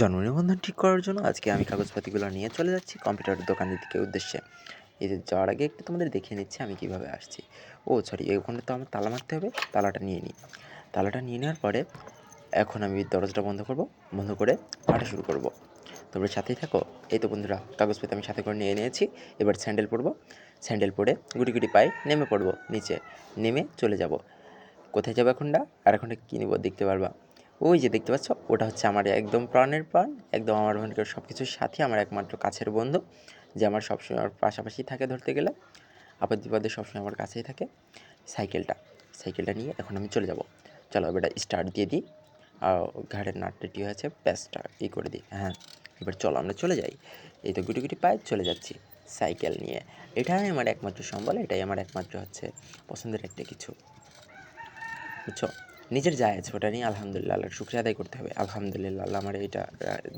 জন্ম নিবন্ধন ঠিক করার জন্য আজকে আমি কাগজপাতিগুলো নিয়ে চলে যাচ্ছি কম্পিউটার দোকানের দিকে উদ্দেশ্যে। এদের যাওয়ার আগে একটু তোমাদের দেখিয়ে নিচ্ছি আমি কীভাবে আসছি। ও সরি ওখানে তো আমার তালা মারতে হবে, তালাটা নিয়ে নিই। তালাটা নিয়ে নেওয়ার পরে এখন আমি দরজাটা বন্ধ করব, বন্ধ করে হাঁটা শুরু করব। তোমরা সাথেই থাকো। এই তো বন্ধুরা, কাগজপাতি আমি সাথে করে নিয়ে নিয়েছি, এবার স্যান্ডেল পরবো। স্যান্ডেল পরে গুটি গুটি পায়ে নেমে পড়ব, নিচে নেমে চলে যাব। কোথায় যাব এখনটা? আর এখনটা কী দেখতে পারবা। ওই যে দেখতে পাচ্ছ, ওটা হচ্ছে আমার একদম প্রাণের প্রাণ, একদম আমার মনে সব কিছুর সাথে, আমার একমাত্র কাছের বন্ধু, যে আমার সবসময় আমার পাশাপাশি থাকে ধরতে গেলে, আপদ বিপদে সবসময় আমার কাছেই থাকে। সাইকেলটা সাইকেলটা নিয়ে এখন আমি চলে যাব। চলো এবার স্টার্ট দিয়ে দিই। আর ঘাড়ের নাটটি হয়েছে প্যাসটা ই করে দিই হ্যাঁ। এবার চলো আমরা চলে যাই। এই তো গুটি গুটি পায়ে চলে যাচ্ছি সাইকেল নিয়ে। এটাই আমার একমাত্র সম্বল, এটাই আমার একমাত্র হচ্ছে পছন্দের একটা কিছু। বুঝছ? নিজের যায় আছে ওটা নিয়ে আলহামদুলিল্লাহ আল্লাহর শুক্রিয়া আদায় করতে হবে। আলহামদুলিল্লাহ, আল্লাহ আমার এটা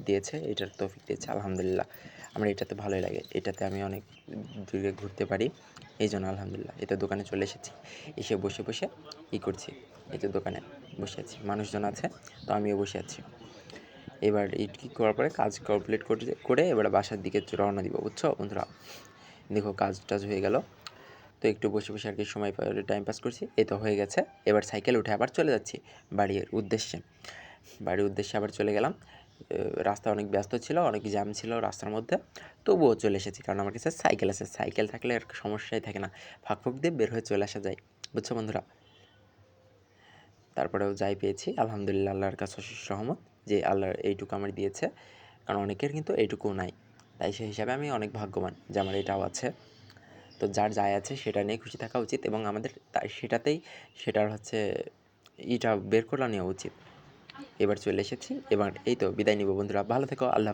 দিয়েছে এটার তৌফিক দিয়েছে, আলহামদুলিল্লাহ। আমার এটাতে ভালোই লাগে, এটাতে আমি অনেক দূরে ঘুরতে পারি, এই জন্য আলহামদুলিল্লাহ। এটা দোকানে চলে এসেছি, এসে বসে বসে ই করছি তো দোকানে বসে আছি, মানুষজন আছে, তো আমিও বসে আছি। এবার কী করার পরে কাজ কমপ্লিট করে এবার বাসার দিকে রওনা দিব, বুঝছ বন্ধুরা? দেখো কাজ টাজ হয়ে গেল একটু বসে বসে আর কি সময় টাইম পাস করছি। এই তো হয়ে গেছে। এবার সাইকেল উঠে আবার চলে যাচ্ছি বাড়ির উদ্দেশ্যে। বাড়ির উদ্দেশ্যে আবার চলে গেলাম। রাস্তা অনেক ব্যস্ত ছিল, অনেক জ্যাম ছিল রাস্তার মধ্যে। তবুও চলে এসেছি, কারণ আমার কাছে সাইকেল আছে। সাইকেল থাকলে আর সমস্যাই থাকে না। ফাঁক ফুক দিয়ে বের হয়ে চলে আসা যায়। বুঝছ বন্ধুরা? তারপরেও যাই পেয়েছি। আলহামদুলিল্লাহ আল্লাহর কাছে সহমত যে আল্লাহর এইটুকু আমার দিয়েছে। কারণ অনেকের কিন্তু এইটুকুও নাই। তাই সেই হিসাবে আমি অনেক ভাগ্যবান যে আমার এটাও আছে। তো যার যায় আছে সেটা নিয়ে খুশি থাকা উচিত এবং আমাদের তাই সেটাতেই সেটার হচ্ছে ইটা বের করে নেওয়া উচিত এবার চলে এসেছি, এবার এই তো বিদায় নিব বন্ধুরা, ভালো থেকো, আল্লাহ।